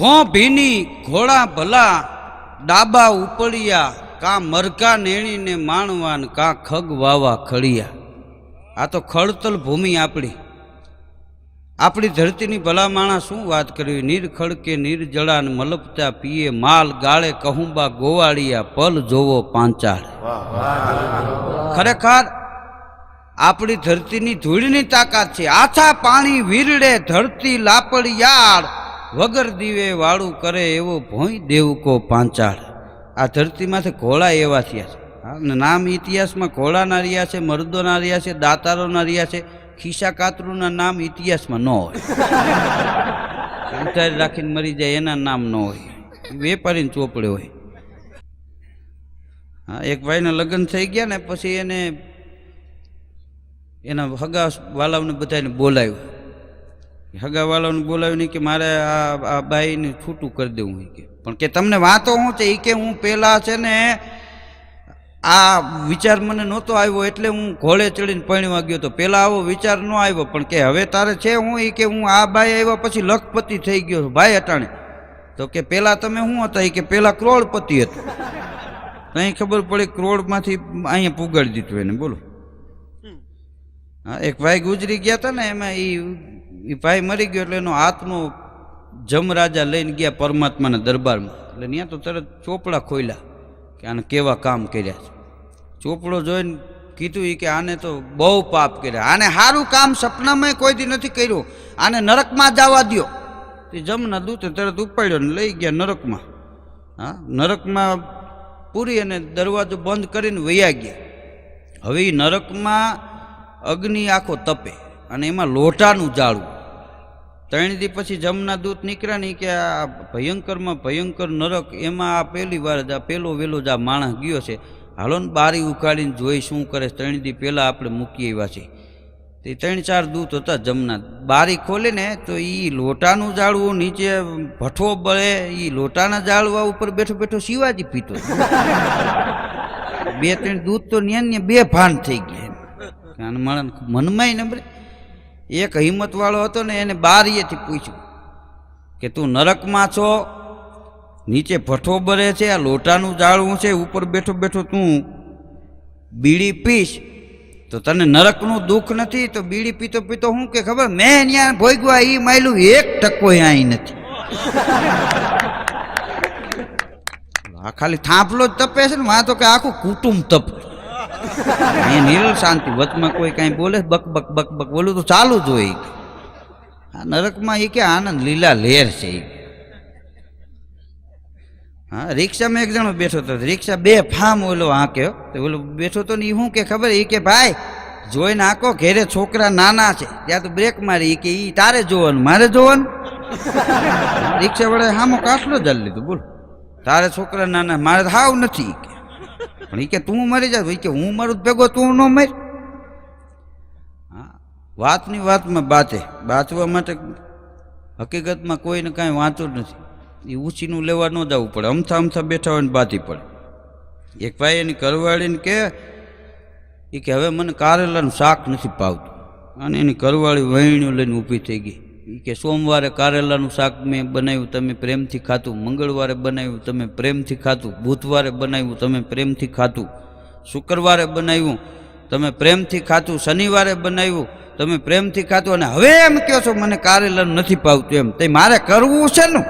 ભો ભીની ઘોડા ભલા ડાબા ઉપડિયા, કા મરકા નેણીને માણવાન, કા ખગ વાવા ખડિયા. આ તો ખડતલ ભૂમિ આપણી. આપણી ધરતીની ભલા માણસ શું વાત કરવી? નીર ખડકે નીર જળાન મલપતા પીએ માલ ગાળે કહુંબા ગોવાળિયા, પલ જોવો પાંચાળ. ખરેખર આપણી ધરતીની ધૂળની તાકાત છે. આછા પાણી વીરડે ધરતી લાપડિયાળ વગર દીવે વાળું કરે એવો ભોંય દેવકો પાંચાળ. આ ધરતીમાંથી ઘોડા એવા થયા છે. અને નામ ઇતિહાસમાં ઘોડાના રહ્યા છે, મર્દોના રહ્યા છે, દાતારોના રહ્યા છે ખિસ્સા કાતરુના નામ ઇતિહાસમાં ન હોય. ઉતારી રાખીને મરી જાય એના નામ ન હોય. વેપારીને ચોપડે હોય. હા, એક ભાઈના લગ્ન થઈ ગયા ને પછી એને એના હગા વાલાઓને બધાને બોલાવ્યું. હગા વાલાઓને બોલાવ્યું નહીં કે મારે આ આ બાઈને છૂટું કરી દેવું કે. પણ કે તમને વાતો શું છે? એ કે હું પહેલાં છે ને આ વિચાર મને નહોતો આવ્યો એટલે હું ઘોડે ચડીને પરણવા ગયો તો. પહેલાં આવો વિચાર ન આવ્યો, પણ કે હવે તારે છે હું એ કે હું આ ભાઈ આવ્યા પછી લખપતિ થઈ ગયો ભાઈ અટાણે. તો કે પહેલાં તમે શું હતા? એ કે પહેલાં કરોડપતિ હતો. કંઈ ખબર પડી કરોડમાંથી અહીંયા પુગાડી દીધું એને, બોલો. એક ભાઈ ગુજરી ગયા હતા ને, એમાં એ ભાઈ મરી ગયો એટલે એનો હાથનો જમરાજા લઈને ગયા પરમાત્માના દરબારમાં. એટલે ત્યાં તો તરત ચોપડા ખોલ્યા કે આને કેવા કામ કર્યા છે. ચોપડો જોઈને કીધું એ કે આને તો બહુ પાપ કર્યા. આને સારું કામ સપનામાં કોઈ દી નથી કર્યું. આને નરકમાં જવા દ્યો. તે જમના દૂતે તરત ઉપાડ્યો ને લઈ ગયા નરકમાં. હા, નરકમાં પૂરી અને દરવાજો બંધ કરીને વૈયા ગયા. હવે એ નરકમાં અગ્નિ આખો તપે અને એમાં લોટાનું જાળવું ત્રણ દી પછી જમના દૂત નીકળ્યા નહીં કે આ ભયંકરમાં ભયંકર નરક, એમાં આ પહેલી વાર જ આ પહેલો વહેલો જ આ માણસ ગયો છે. હાલો ને બારી ઉકાળીને જોઈ શું કરે ત્રણ દી પહેલાં આપણે મૂકી આવ્યા છે. તે ત્રણ ચાર દૂત હતા જમના. બારી ખોલે ને તો એ લોટાનું જાળવું નીચે ભઠ્ઠો બળે એ લોટાના જાળવા ઉપર બેઠો બેઠો શિવાજી પીતો. બે ત્રણ દૂત તો ન્યા બે ભાન થઈ ગયા. મારા મનમાંય નંબરે એક હિંમતવાળો હતો ને એને બારીએથી પૂછ્યું કે તું નરકમાં છો? નીચે ભઠ્ઠો બરે છે, આ લોટાનું જાળવું છે, ઉપર બેઠો બેઠો તું બીડી પીશ. તો તને નરકનું દુઃખ નથી? તો બીડી પીતો પીતો હું કે ખબર? મેં ત્યાં ભોગવા એ માયલું એક ટકો અહીં નથી. આ ખાલી થાંભલો જ તપે છે ને વાં તો કે આખું કુટુંબ તપે. અહીંયા નિરલ શાંતિ, વચમાં કોઈ કાંઈ બોલે, બક બક બક બક, બોલું તો ચાલુ જ હોય. આ નરકમાં એ કે આનંદ, લીલા લહેર છે કે. હા, રિક્ષામાં એક જણો બેઠો હતો રિક્ષા બે ફામ ઓલો હાંક્યો તો ઓલો બેઠો તો ને એ શું કે ખબર? એ કે, ભાઈ, જોઈને આંકો, ઘેરે છોકરા નાના છે. ત્યાં તો બ્રેક મારી. કે એ તારે જોવાનું, મારે જોવાનું? રિક્ષા વાળાએ હામો કાટલો જ લીધું, બોલ. તારે છોકરા નાના, મારે હાવ નથી. કે. પણ એ કે તું મરી જા કે હું મારું ભેગો તું ન મર. હા, વાતની વાતમાં બાતે, બાતવા માટે હકીકતમાં કોઈને કાંઈ વાંચતું જ નથી. એ ઊંચીનું લેવા ન જવું પડે, અમથા અમથા બેઠા હોય ને બાતી પડે. એક ભાઈ એની કરવાળીને કે એ કે હવે મને કારેલાનું શાક નથી ભાવતું. અને એની કરવાળી વહીણીઓ લઈને ઊભી થઈ ગઈ. એ કે સોમવારે કારેલાનું શાક મેં બનાવ્યું, તમે પ્રેમથી ખાતું મંગળવારે બનાવ્યું, તમે પ્રેમથી ખાતું બુધવારે બનાવ્યું, તમે પ્રેમથી ખાતું શુક્રવારે બનાવ્યું, તમે પ્રેમથી ખાતું શનિવારે બનાવ્યું, તમે પ્રેમથી ખાતું અને હવે એમ કહો છો, મને કારેલાનું નથી પાવતું એમ. તે મારે કરવું છે ને?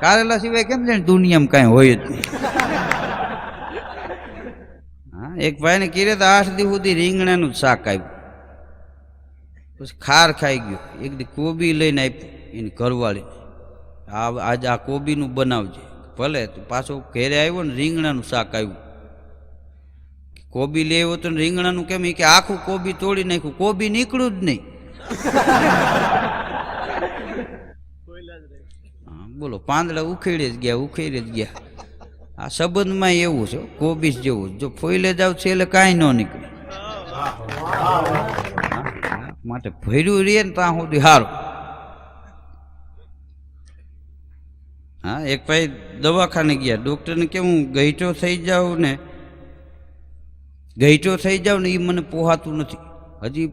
કારેલા સિવાય કેમ છે દુનિયામાં કાંઈ હોય જ નહીં. હા, એક ભાઈને કીધે તો આઠ દિવસ સુધી રીંગણાનું શાક આવ્યું. પછી ખાર ખાઈ ગયો. એક કોબી લઈને આપ્યું, એની ઘરવાળી. આ આજે આ કોબીનું બનાવજે. ભલે પાછો ઘેરે આવ્યો ને રીંગણાનું શાક આવ્યું. કોબી લેવો તો રીંગણાનું કેમ? કે આખું કોબી તોડી નાખ્યું. કોબી નીકળ્યું જ નહીં. બોલો, પાંદડા ઉખેડે જ ગયા, ઉખેડે જ ગયા. આ સંબંધમાં એવું છે કોબીસ જેવું જો ફોઈલે જાવ છે એટલે કાંઈ ન નીકળે. માટે ભર્યું રહે ને ત્યાં સુધી સારું હા એક ભાઈ દવાખાને ગયા. ડૉક્ટરને કે હું ગઈટો થઈ જાઉં ને? ગઈટો થઈ જાઉં ને એ મને પોહાતું નથી. હજી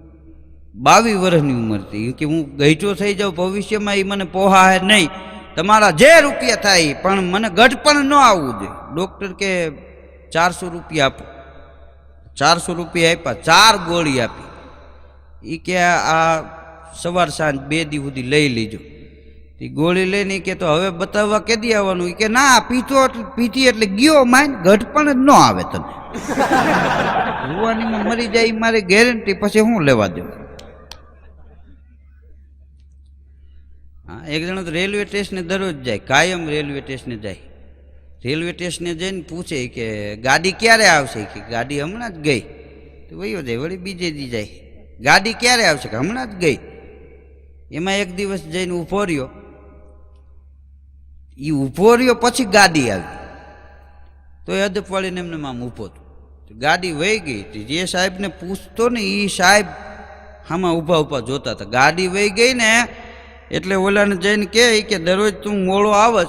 બાવીસ વર્ષની ઉંમર હતી કે હું ગઈટો થઈ જાઉં ભવિષ્યમાં એ મને પોહાય નહીં. તમારા જે રૂપિયા થાય ઈ, પણ મને ગઢપણ ન આવવું જોઈએ. ડૉક્ટર કે ચારસો રૂપિયા આપો. ચારસો રૂપિયા આપ્યા ચાર ગોળી આપી. એ કે આ સવાર સાંજ બે દી સુધી લઈ લીજો. એ ગોળી લઈને કે તો હવે બતાવવા કેદી આવવાનું? કે ના, પીતો પીતી એટલે ગયો માઇન ઘટપણ જ ન આવે તને. જુવાનીમાં મરી જાય મારી ગેરંટી, પછી હું લેવા દેવું હા, એક જણો તો રેલવે સ્ટેશને દરરોજ જાય, કાયમ રેલવે સ્ટેશને જાય. રેલવે સ્ટેશને જઈને પૂછે કે, ગાડી ક્યારે આવશે? કે, ગાડી હમણાં જ ગઈ. તો વયો જાય, વળી બીજે દી જાય. ગાડી ક્યારે આવશે કે હમણાં જ ગઈ? એમાં એક દિવસ જઈને ઊભો રહ્યો. એ ઊભો રહ્યો પછી ગાડી આવી. તો એ અદપવાળીને એમને આમ ઊભો હતો ગાડી વહી ગઈ તો જે સાહેબને પૂછતો ને એ સાહેબ આમાં ઊભા ઊભા જોતા હતા. ગાડી વહી ગઈ ને એટલે ઓલાને જઈને કહે કે દરરોજ તું મોડો આવશ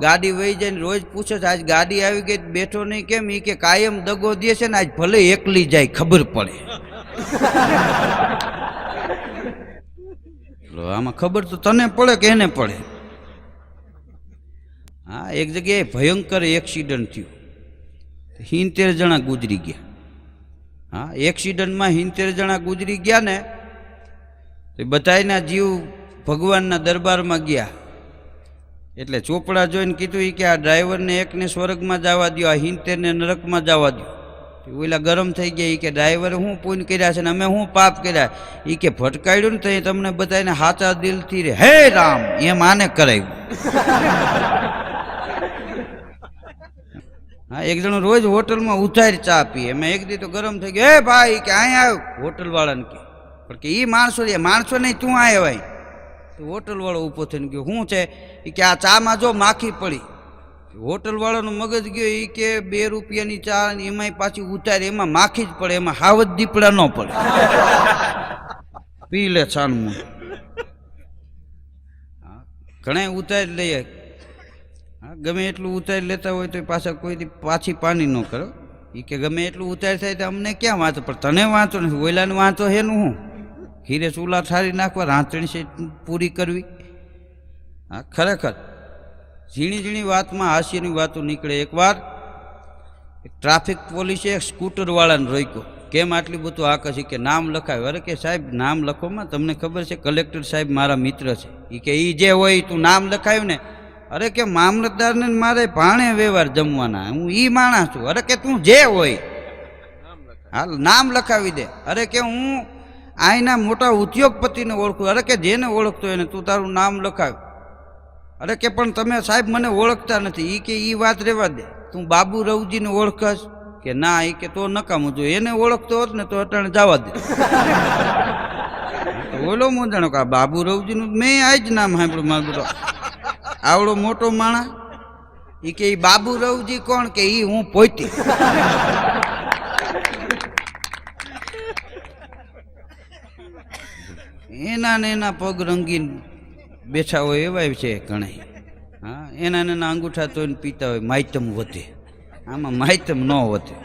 ગાડી વહી જઈને રોજ પૂછે છે, આજ ગાડી આવી ગઈ બેઠો નહીં કેમ? એ કે, કાયમ દગો દે છે ને, આજ ભલે એકલી જાય, ખબર પડે. આમાં ખબર તો તને પડે કે એને પડે? હા, એક જગ્યાએ ભયંકર એક્સિડન્ટ થયું. હિંતેર જણા ગુજરી ગયા. હા એક્સિડન્ટમાં હિંતેર જણા ગુજરી ગયા ને, તો બધાયના જીવ ભગવાનના દરબારમાં ગયા. એટલે ચોપડા જોઈને કીધું એ કે આ ડ્રાઈવરને એકને સ્વર્ગમાં જવા દો આ હિંતેરને નરકમાં જવા દો ઓલા ગરમ થઈ ગયા એ કે ડ્રાઈવરે શું પૂન કર્યા છે ને અમે શું પાપ કર્યા? એ કે ભટકાડ્યું ને તો એ તમને બધાને હાચા દિલથી રે. હે રામ એમ આને કરાવ્યું હા, એક જણો રોજ હોટલમાં ઉધાર ચા પીએ. મેં એક દી તો ગરમ થઈ ગયો. હે ભાઈ કે અહીંયા આવ્યો હોટલ વાળાને કે. પણ કે એ માણસો રે. માણસો નહીં, તું આવ્યો ભાઈ તો હોટલ વાળો ઊભો થઈને ગયો. શું છે? કે આ ચામાં જો માખી પડી. હોટલ વાળાનું મગજ ગયો એ કે બે રૂપિયાની ચા ને એમાંય પાછી ઉતારે, એમાં માખી જ પડે, એમાં હાવત દીપડા ન પડે. પી લે છાનમું. ઘણા ઉતારી લઈએ. ગમે એટલું ઉતારી લેતા હોય તો પાછા કોઈ પાછી પાણી ન કરો. એ કે ગમે એટલું ઉતારી થાય તો અમને ક્યાં વાંચો પણ તને વાંચો નથી, ઓયલાને વાંચો હેનું હું? ખીરે ચૂલા ઠારી નાખવા રાંચણી પૂરી કરવી. હા, ખરેખર. ઝીણી ઝીણી વાતમાં હાસ્યની વાતો નીકળે. એકવાર ટ્રાફિક પોલીસે એક સ્કૂટરવાળાને રોક્યો. કેમ આટલી બધું આકર્ષી કે નામ લખાવ્યું. અરે કે સાહેબ, નામ લખોમાં? તમને ખબર છે, કલેક્ટર સાહેબ મારા મિત્ર છે. એ કે એ જે હોય તું નામ લખાયું ને? અરે કે મામલતદારને મારે ભાણે વ્યવહાર જમવાના. હું એ માણસ છું. અરે કે તું જે હોય. હાલ નામ લખાવી દે. અરે કે હું અહીંના મોટા ઉદ્યોગપતિને ઓળખું. અરે કે જેને ઓળખતો એને તું તારું નામ લખાવ. અરે કે પણ તમે સાહેબ મને ઓળખતા નથી. એ કે એ વાત રહેવા દે. તું બાબુ રવજીને ઓળખશ? કે ના એ કે તો નકામું. જો એને ઓળખતો હોત ને તો અટાણે જવા દે. ઓલો જાણો કે બાબુ રવજીનું મેં આ જ નામ સાંભળ્યું મારું બધો આવડો મોટો માણા એ કે બાબુ રવજી કોણ? કે એ હું પોતી. એના ને એના પગ રંગીન. બેઠા હોય એવા છે ઘણા હા, એના એના અંગૂઠા તો પીતા હોય માયતમ વધે. આમાં માયતમ ન વધે.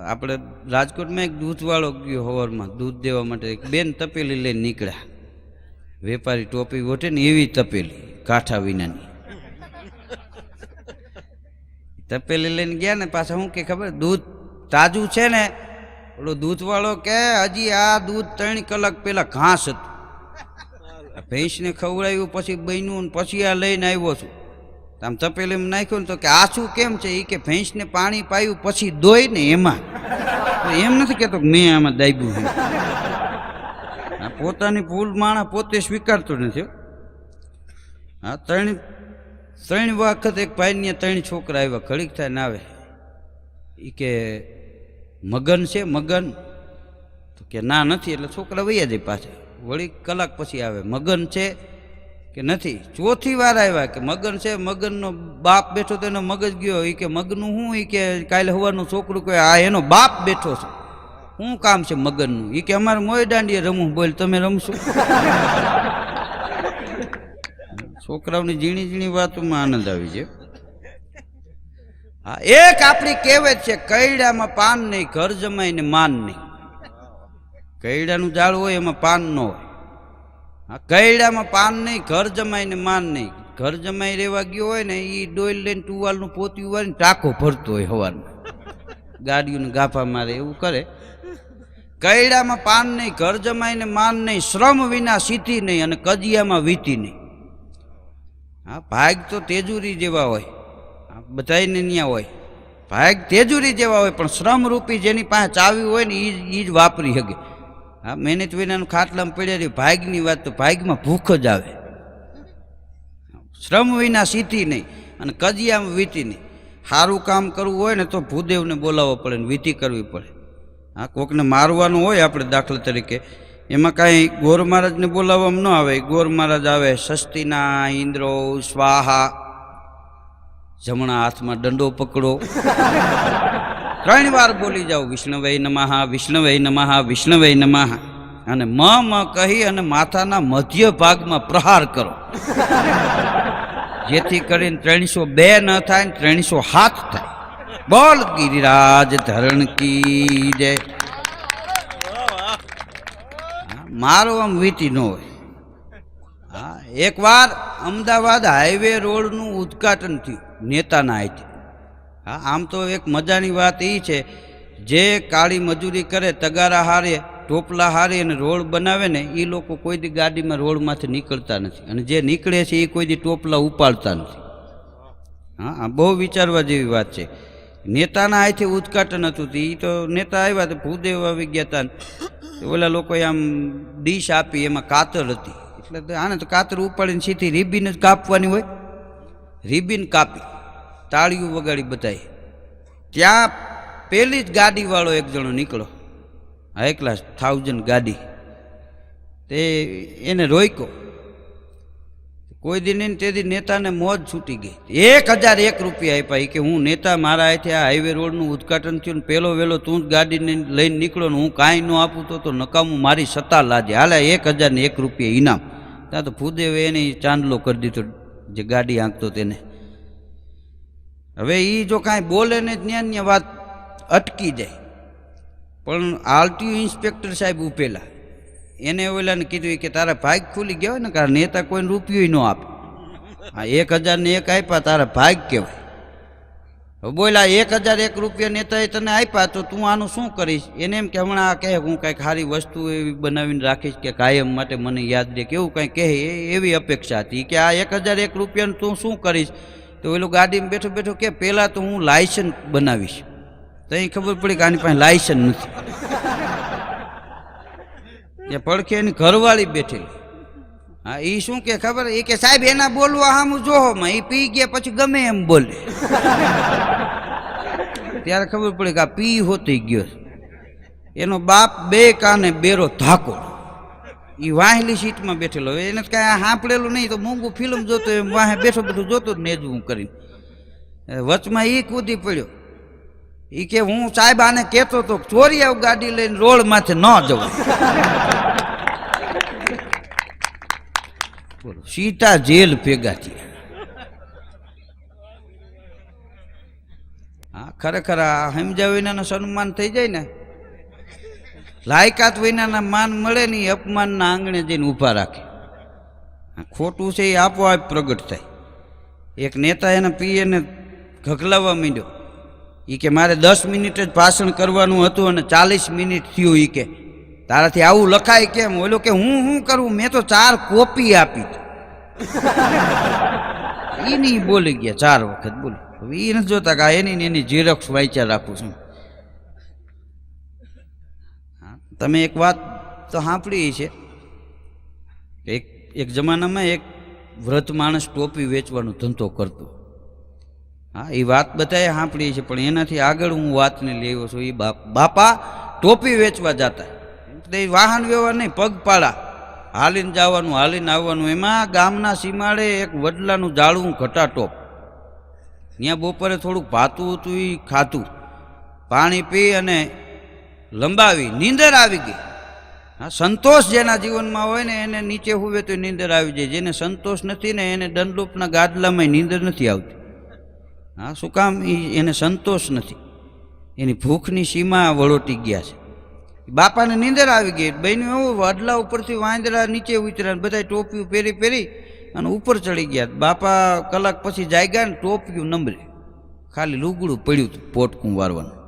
આપણે રાજકોટમાં એક દૂધવાળો ગયો હવારમાં, દૂધ દેવા માટે એક બેન તપેલી લઈને નીકળ્યા. વેપારી ટોપી ઓઠે ને એવી તપેલી, કાંઠા વિનાની. તપેલી લઈને ગયા ને પાછા શું કે ખબર, દૂધ તાજું છે ને? ઓલો દૂધવાળો કે, હજી આ દૂધ ત્રણ કલાક પહેલા ઘાસ હતું. ભેંસને ખવડાવ્યું, પછી બન્યું ને પછી આ લઈને આવ્યો છું. આમ એમ નાખ્યું ને તો કે આ શું કેમ છે? એ કે ભેંસને પાણી પાયું, પછી દોય ને એમાં. એમ નથી કહેતો મેં આમાં દાબ્યું આ પોતાની ભૂલ માણસ પોતે સ્વીકારતો નથી હા. ત્રણ ત્રણ વખત એક ભાઈને ત્રણ છોકરા આવ્યા, ઘડીક થાય ને આવે. એ કે, મગન છે, મગન. તો કે, ના, નથી. એટલે છોકરા વૈયા જાય પાછા. વળી કલાક પછી આવે. મગન છે કે નથી? ચોથી વાર આવ્યા કે મગન છે, મગનનો બાપ બેઠો તો એનો મગજ ગયો. એ કે, મગનું શું એ કે, કાલે હવાનું છોકરું કહે આ એનો બાપ બેઠો છે. શું કામ છે મગનનું? એ કે, અમારે મોય દાંડીએ રમવું. બોલ, તમે રમશો? છોકરાઓની ઝીણી ઝીણી વાતોમાં આનંદ આવી છે હા, એક આપણી કહેવત છે, કૈડામાં પાન નહીં, ઘર જમાઈને માન નહીં. કૈડાનું ઝાડ હોય, એમાં પાન ન હોય. આ કૈડામાં પાન નહીં, ઘર જમાઈને માન નહીં. ઘર જમાઈ રહેવા ગયો હોય ને એ ડોઈલ લઈને ટુવાલનું પોતી વાળીને ટાંકો ભરતો હોય હવારમાં. ગાડીઓને ગાફા મારે, એવું કરે. કૈડામાં પાન નહીં, ઘર જમાઈને માન નહીં, શ્રમ વિના સીધી નહીં અને કજિયામાં વીતી નહીં. હા ભાગ તો તેજુરી જેવા હોય. બધાને ત્યાં હોય. ભાગ તેજુરી જેવા હોય, પણ શ્રમરૂપી જેની પાસે ચાવી હોય ને એ જ વાપરી શકે હા, મહેનત વિનાનું ખાટલામાં પડ્યા ભાગની વાત તો ભાગમાં ભૂખ જ આવે. શ્રમ વિના સીધી નહીં અને કજિયામાં વીતી નહીં. સારું કામ કરવું હોય ને તો ભૂદેવને બોલાવવો પડે ને વીતી કરવી પડે. હા, કોકને મારવાનું હોય આપણે દાખલા તરીકે, એમાં કાંઈ ગોર મહારાજને બોલાવવામાં ન આવે. ગોર મહારાજ આવે, સસ્તીના ઇન્દ્રો, સ્વાહા. જમણા હાથમાં દંડો પકડો. ત્રણ વાર બોલી જાઓ વિષ્ણવય નમઃ વિષ્ણવય નમઃ વિષ્ણવય નમઃ. અને મ મ કહી અને માથાના મધ્ય ભાગમાં પ્રહાર કરો. જેથી કરીને ત્રણસો બે ન થાય ને ત્રણસો હાથ થાય. બોલ, ગિરિરાજ ધરણ કી જય. મારો આમ વીતી ન હોય. હા, એકવાર અમદાવાદ હાઈવે રોડનું ઉદ્ઘાટન થયું, નેતાના હાથે. હા, આમ તો એક મજાની વાત એ છે, જે કાળી મજૂરી કરે, તગારા હારે, ટોપલા હારે અને રોડ બનાવે ને એ લોકો કોઈ દી ગાડીમાં રોડમાંથી નીકળતા નથી. અને જે નીકળે છે એ કોઈ દી ટોપલા ઉપાડતા નથી. હા બહુ વિચારવા જેવી વાત છે. નેતાના અહીંથી ઉદઘાટન હતું એ તો નેતા આવ્યા તો ભૂદેવ આવી ગયા હતા ઓલા લોકોએ આમ ડીશ આપી, એમાં કાતર હતી. એટલે આને તો કાતર ઉપાડીને સીધી રીબીન જ કાપવાની હોય. રીબીન કાપી. તાળીઓ વગાડી બતાવી ત્યાં પહેલી જ ગાડીવાળો એક જણો નીકળો હાઈ ક્લાસ થાઉઝન્ડ ગાડી. તે એને રોક્યો. કોઈ દિન નહીં તેથી નેતાને મોજ છૂટી ગઈ. એક હજાર એક રૂપિયા આપ્યા. કે હું નેતા, મારા અહીંથી આ હાઈવે રોડનું ઉદ્ઘાટન થયું ને પહેલો વહેલો તું જ ગાડીને લઈને નીકળો ને હું કાંઈ ન આપું તો તો નકામું મારી સત્તા લાજે હાલે, એક હજાર ને એક રૂપિયા ઇનામ. ત્યાં તો ભૂદેવે એને ચાંદલો કરી દીધો. જે ગાડી આંકતો તેને. હવે એ જો કાંઈ બોલે ને ત્યાં વાત અટકી જાય. પણ આરટીઓ ઇન્સ્પેક્ટર સાહેબ ઉપેલા. એને ઓલાને કીધું કે તારા ભાગ ખુલી ગયા ને કારણ નેતા કોઈને રૂપિયો ન આપે. હા એક હજારને એક આપ્યા, તારા ભાગ કહેવાય. હવે બોલા એક હજાર એક રૂપિયા નેતાએ તને આપ્યા તો તું આનું શું કરીશ? એને એમ કે હમણાં આ કહે, હું કાંઈક સારી વસ્તુ એવી બનાવીને રાખીશ કે કાયમ માટે મને યાદ રહે કે એવું કાંઈ કહે એવી અપેક્ષા હતી કે આ એક હજાર એક રૂપિયાનું તું શું કરીશ? તો પેલું ગાડીમાં બેઠો બેઠો કે, પહેલાં તો હું લાયસન્સ બનાવીશ. તો અહીં ખબર પડી કે આની પાસે લાયસન્સ નથી. એ પડખે એની ઘરવાળી બેઠેલી. હા એ શું કે ખબર? એ કે, સાહેબ, એના બોલવા આમ જોહોમાં એ પી ગયા પછી ગમે એમ બોલે. ત્યારે ખબર પડી કે આ પી હોતી ગયો એનો બાપ બે કાને બેરો ધાકો એ વાહેલી સીટમાં બેઠેલો હવે એને કાંઈ સાંભળેલું નહીં, તો મૂંગું ફિલ્મ જોતો એમ વાહે બેઠો બેઠો જોતો જ હું કરીને એ વચમાં એ કૂદી પડ્યો. એ કે હું સાહેબ આને કહેતો તો ચોરી આવ ગાડી લઈને રોડ માથે ન જવું. સીતા જેલ ભેગા થયા. હા, ખરેખર આ સમજાવીને સન્માન થઈ જાય ને લાયકાત વિનાના માન મળે ને એ અપમાનના આંગણે જઈને ઊભા રાખે. ખોટું છે, એ આપોઆપ પ્રગટ થાય. એક નેતા એના પીએને ઘગલાવવા માંડ્યો. એ કે, મારે દસ મિનિટ જ ભાષણ કરવાનું હતું અને ચાલીસ મિનિટ થયું એ કે. તારાથી આવું લખાય કેમ? ઓલો કે, હું શું કરું? મેં તો ચાર કોપી આપી એ નહીં બોલી ગયા, ચાર વખત બોલી. હવે એ જોતા કે એની એની ઝેરોક્ષ વાંચ્યા રાખું છું હા, તમે એક વાત તો સાંભળી છે. એક એક જમાનામાં એક વ્રત માણસ ટોપી વેચવાનો ધંધો કરતો. હા, એ વાત બધાએ સાંભળી છે, પણ એનાથી આગળ હું વાતને લેવો છું. એ બાપ ટોપી વેચવા જતા. એ વાહન વ્યવહાર નહીં પગપાળા હાલીને જવાનું, હાલીને આવવાનું. એમાં ગામના સીમાડે એક વડલાનું જાળવું ઘટાટોપ. ત્યાં બપોરે થોડુંક ભાતું હતું એ ખાતું પાણી પી અને લંબાવી, નીંદર આવી ગઈ. હા, સંતોષ જેના જીવનમાં હોય ને, એને નીચે હોવે તો નીંદર આવી જાય. જેને સંતોષ નથી ને, એને દંડરૂપના ગાદલામાં નીંદર નથી આવતી. હા, શું કામ? એને સંતોષ નથી. એની ભૂખની સીમા વળોટી ગયા છે. બાપાને નીંદર આવી ગઈ. બહેનું એવું વડલા ઉપરથી વાંદરા નીચે ઉતર્યા બધા ટોપિયું પહેરી પહેરી અને ઉપર ચડી ગયા. બાપા કલાક પછી જાગ્યા ને ટોપિયું નંબરે ખાલી લુગડું પડ્યું હતું પોટકું વારવાનું.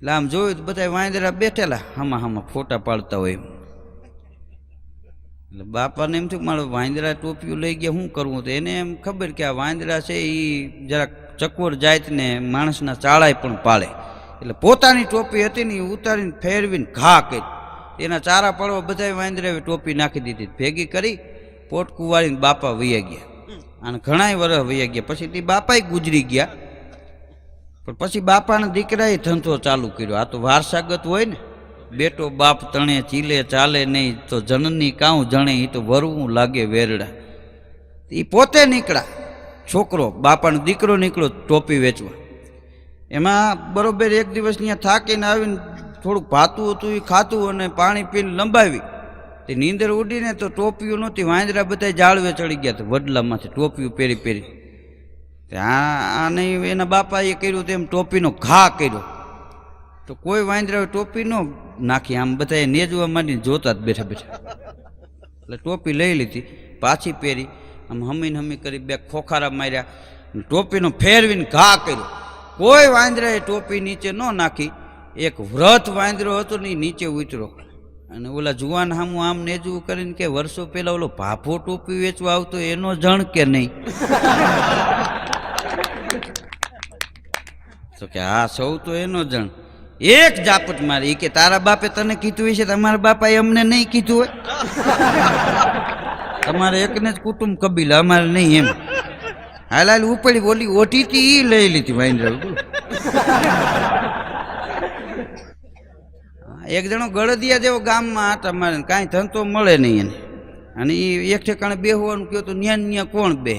એટલે આમ જોયું તો બધા વાંદરા બેઠેલા, હામાં હામાં ફોટા પાડતા હોય એટલે બાપાને એમ થયું મારે વાંદરા ટોપિયું લઈ ગયા શું કરવું તો એને એમ ખબર કે આ વાંદરા છે એ જરાક ચકોર જાતને માણસના ચાળાય પણ પાળે. એટલે પોતાની ટોપી હતી ને એ ઉતારીને ફેરવીને ઘા કરી. એના ચારા પડવા બધા વાંદરાએ ટોપી નાખી દીધી. ભેગી કરી, પોટકું વાળીને બાપા વૈયા ગયા. અને ઘણાય વર્ષ વૈયા ગયા. પછી તે બાપાય ગુજરી ગયા. પણ પછી બાપાના દીકરાએ ધંધો ચાલુ કર્યો. આ તો વારસાગત હોય ને. બેટો બાપ તણે, ચીલે, ચાલે નહીં, તો જનની કાઉ જણે એ તો વરવું લાગે વેરડા. એ પોતે નીકળ્યા. છોકરો, બાપાનો દીકરો નીકળ્યો ટોપી વેચવા. એમાં બરોબર એક દિવસ ત્યાં થાકીને આવીને થોડુંક ભાતું હતું એ ખાતું અને પાણી પીને લંબાવી. તે નીંદર ઉડીને તો ટોપીઓ નહોતી, વાંદરા બધા જાળવે ચડી ગયા હતા, વડલામાંથી ટોપીઓ પહેરી પહેરી. આને એના બાપાએ કર્યું તેમ ટોપીનો ઘા કર્યો. તો કોઈ વાંદરા ટોપી ન નાખી. આમ બધાએ નેજવા માંડીને જોતા જ બેઠા બેઠા. એટલે ટોપી લઈ લીધી, પાછી પહેરી. આમ હમીને હમી કરી બે ખોખારા માર્યા. ટોપીનો ફેરવીને ઘા કર્યો. કોઈ વાંદરાએ ટોપી નીચે ન નાખી. એક વ્રત વાંદરો હતો ને નીચે ઉતરો અને ઓલા જુવાન હામું આમ નેજવું કરીને કે વર્ષો પહેલા ઓલો ભાભો ટોપી વેચવા આવતો, એનો જણ કે નહીં? તો કે હા સૌ તો એનો જણ. એક જાપટ મારી કે તારા બાપે તને કીધું હશે તમારા બાપાએ અમને નહીં કીધું હોય. તમારે એકને જ કુટુંબ કબીલા અમારે નહીં એમ. હાલ હાલ ઉપડી ઓલી ઓઢી હતી એ લઈ લીધી હા, એક જણો ગળદિયા જેવો ગામમાં હતા મારે કાંઈ ધંધો મળે નહીં એને. અને એ એક ઠેકાણે બેહવાનું કહ્યું તો ન્યા ન્યા કોણ બે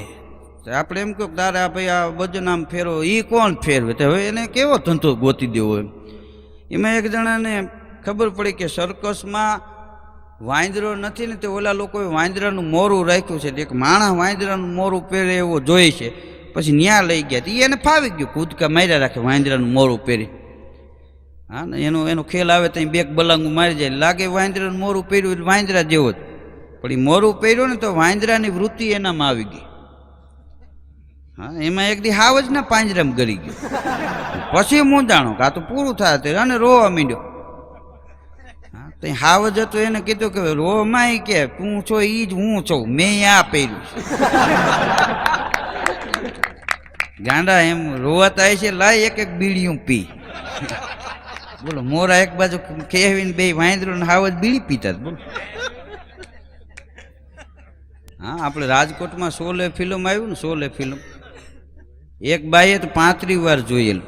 આપણે એમ કહો તારે આ ભાઈ, આ બજનામ ફેરવો. એ કોણ ફેરવે? તો હવે એને કેવો ધંધો ગોતી દેવો એમ? એમાં એક જણાને ખબર પડી કે સર્કસમાં વાંદરો નથી ને, તે ઓલા લોકોએ વાંદરાનું મોરું રાખ્યું છે. એક માણસ વાંદરાનું મોરું પહેરે એવો જોઈએ છે. પછી ન્યા લઈ ગયા. તો એને ફાવી ગયું, કૂદકા માર્યા રાખે વાંદરાનું મોરું પહેરી. હા ને, એનો એનો ખેલ આવે તો બેક બલાંગું મારી જાય. લાગે વાંદરાનું મોરું પહેર્યું વાંદરા જેવો જ. પણ એ મોરું પહેર્યું ને તો વાંદરાની વૃત્તિ એનામાં આવી ગઈ. હા, એમાં એક દી હાવ જ ને પાંજરામ ગરી ગયો. પછી જાણો કે તો પૂરું થાય તે અને રોવા માંડ્યો. હા, તો એ હાવ જ હતો, એને કીધું કે રોમાં ઈ કે, તું છો ઈ જ હું છું, મેં આ પહેર્યું ગાંડા એમ રોવા થાય છે, લાય એક એક બીડીયું પી. બોલો, મોરા એક બાજુ કેવીને બે વાંદરો ને હાવ જ બીડી પીતા બોલો. હા, આપણે રાજકોટમાં સોલે ફિલ્મ આવ્યું ને, સોલે ફિલ્મ. એક બાઈએ તો પાંત્રી વાર જોયેલું.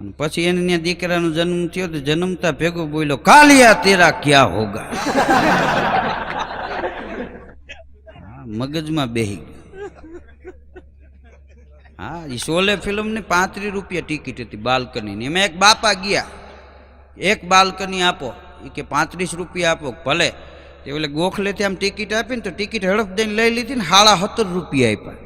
અને પછી એને ત્યાં દીકરાનો જન્મ થયો તો જન્મતા ભેગો બોલ્યો કાલિયા તેરા ક્યાં હોગા? હા, મગજમાં બેહી ગયું. હા એ શોલે ફિલ્મની પાંત્રીસ રૂપિયા ટિકિટ હતી બાલ્કનીની. એમાં એક બાપા ગયા. એક બાલ્કની આપો. એ કે પાંત્રીસ રૂપિયા આપો ભલે. તે ઓલે ગોખલેથી આમ ટિકિટ આપી ને તો ટિકિટ હડપ દઈને લઈ લીધી ને હાડા સત્તર રૂપિયા આપ્યા.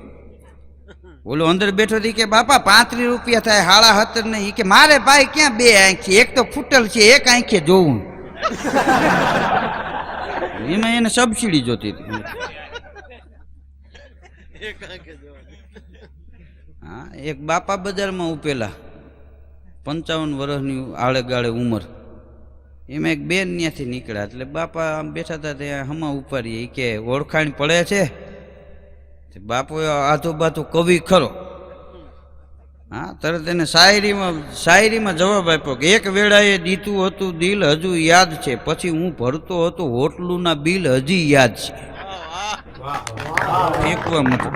ઓલો અંદર બેઠો હતી કે, બાપા, પાંત્રીસ રૂપિયા થાય, હાળા હતર નહીં કે, મારે ભાઈ ક્યાં બે આંખ? એક તો ફૂટલ છે, એક આંખે જોવું. એમાં એને સબસિડી જોતી હતી. હા, એક બાપા બજારમાં ઉપેલા, પંચાવન વર્ષની આળે ગાળે ઉંમર. એમાં એક બેન ત્યાંથી નીકળ્યા, એટલે બાપા આમ બેઠા હતા ત્યાં હમા ઉપાડીએ કે, ઓળખાણ પડે છે? તે બાપુ કવિ ખરો. હા તરત એને શાયરીમાં શાયરીમાં જવાબ આપ્યો કે એક વેળાએ દીતું હતું દિલ હજુ યાદ છે પછી હું ભરતો હતો હોટલુના બિલ હજી યાદ છે. ફેંકવા મતલબ.